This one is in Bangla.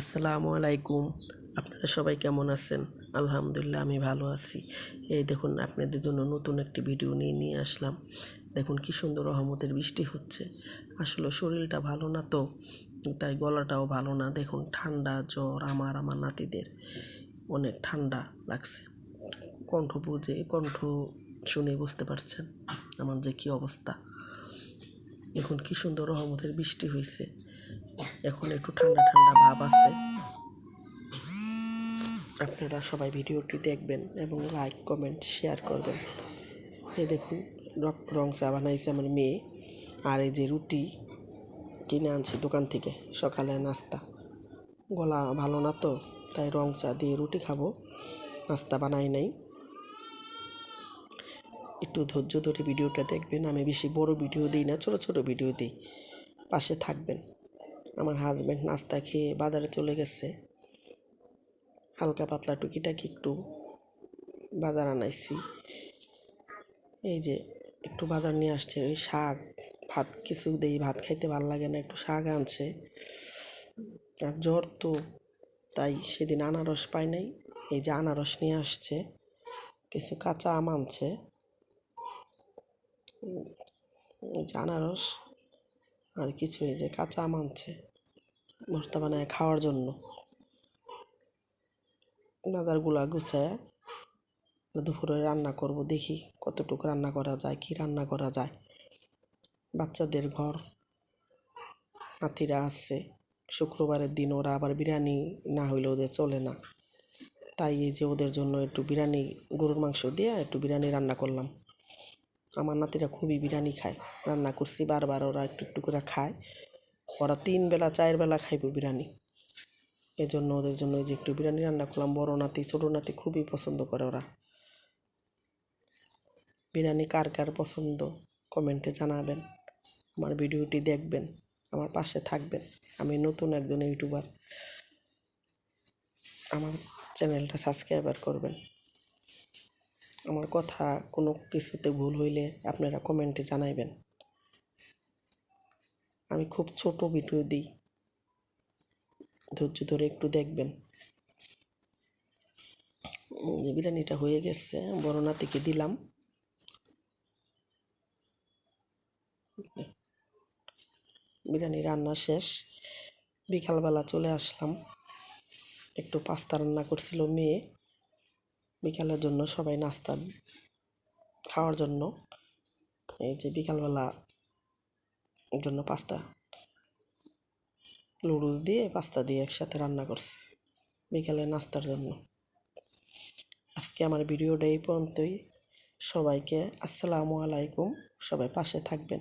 আসসালামু আলাইকুম। আপনারা সবাই কেমন আছেন? আলহামদুলিল্লাহ, আমি ভালো আছি। এই দেখুন, আপনাদের জন্য নতুন একটি ভিডিও নিয়ে নিয়ে আসলাম। দেখুন, কি সুন্দর রহমতের বৃষ্টি হচ্ছে। আসলে শরীরটা ভালো না তো, তাই গলাটাও ভালো না। দেখুন, ঠান্ডা জ্বর আমার আমার নাতিদের। অনেক ঠান্ডা লাগছে। কণ্ঠ বুঝে, কণ্ঠ শুনে বুঝতে পারছেন আমার যে কি অবস্থা। এখন কি সুন্দর রহমতের বৃষ্টি হয়েছে। এখন একটু ঠান্ডা ঠান্ডা ভাব আছে। আপনারা সবাই ভিডিওটি দেখবেন এবং লাইক কমেন্ট শেয়ার করবেন। এই দেখুন রং চা বানাইছে আমার মেয়ে। আর এই যে রুটি কিনে আনছি দোকান থেকে, সকালে নাস্তা। গলা ভালো না তো, তাই রং চা দিয়ে রুটি খাব। নাস্তা বানাই নাই। একটু ধৈর্য ধরে ভিডিওটা দেখবেন। আমি বেশি বড় ভিডিও দিই না, ছোট ছোট ভিডিও দিই। পাশে থাকবেন। আমার হাজব্যান্ড নাস্তা খেয়ে বাজারে চলে গেছে। হালকা পাতলা টুকিটাকি একটু বাজার আনাইছি। এই যে একটু বাজার নিয়ে আসছে, ওই শাক, ভাত কিছু দেই, ভাত খাইতে ভালো লাগে না, একটু শাক আনছে। আর জ্বর তো, তাই সেদিন আনারস পাই নাই, এই যে আনারস নিয়ে আসছে। কিছু কাঁচা আম আনছে। এই যে আনারস আর কিছু এই যে কাঁচা আম আনছে ভর্তা বানায় খাওয়ার জন্য। বাজারগুলা গুছায় দুপুরে রান্না করব, দেখি কতটুকু রান্না করা যায়, কি রান্না করা যায়। বাচ্চাদের ঘর, নাতিরা আছে, শুক্রবারের দিন ওরা আবার বিরিয়ানি না হইলে ওদের চলে না। তাই এই যে ওদের জন্য একটু বিরিয়ানি, গরুর মাংস দিয়ে একটু বিরিয়ানি রান্না করলাম। আমার নাতিরা খুবই বিরিয়ানি খায়। রান্না করছি বারবার, ওরা একটু একটু করে খায়। ওরা তিন বেলা, চার বেলা খাইব বিরিয়ানি। এই জন্য ওদের জন্য যে একটু বিরিয়ানি রান্না করলাম, বড় নাতি, ছোটো নাতি খুবই পছন্দ করে ওরা। বিরিয়ানি কার কার পছন্দ? কমেন্টে জানাবেন। আমার ভিডিওটি দেখবেন, আমার পাশে থাকবেন। আমি নতুন একজন ইউটিউবার। আমার চ্যানেলটা সাবস্ক্রাইবার করবেন। আমার কথা কোনো কিছুতে ভুল হইলে আপনারা কমেন্টে জানাইবেন। আমি খুব ছোট ভিডিও দিই। ধৈর্য ধরে একটু দেখবেন। বিরিয়ানিটা হয়ে গেছে বড় থেকে দিলাম। বিরিয়ানি রান্না শেষ। বিকালবেলা চলে আসলাম। একটু পাস্তা রান্না করছিল মেয়ে। বিকালের জন্য সবাই নাস্তা খাওয়ার জন্য। এই যে বিকালবেলা জন্য পাস্তা লুডুস দিয়ে পাস্তা দিয়ে একসাথে রান্না করছি বিকালে নাস্তার জন্য। আজকে আমার ভিডিওটা এই পর্যন্তই। সবাইকে আসসালামু আলাইকুম। সবাই পাশে থাকবেন।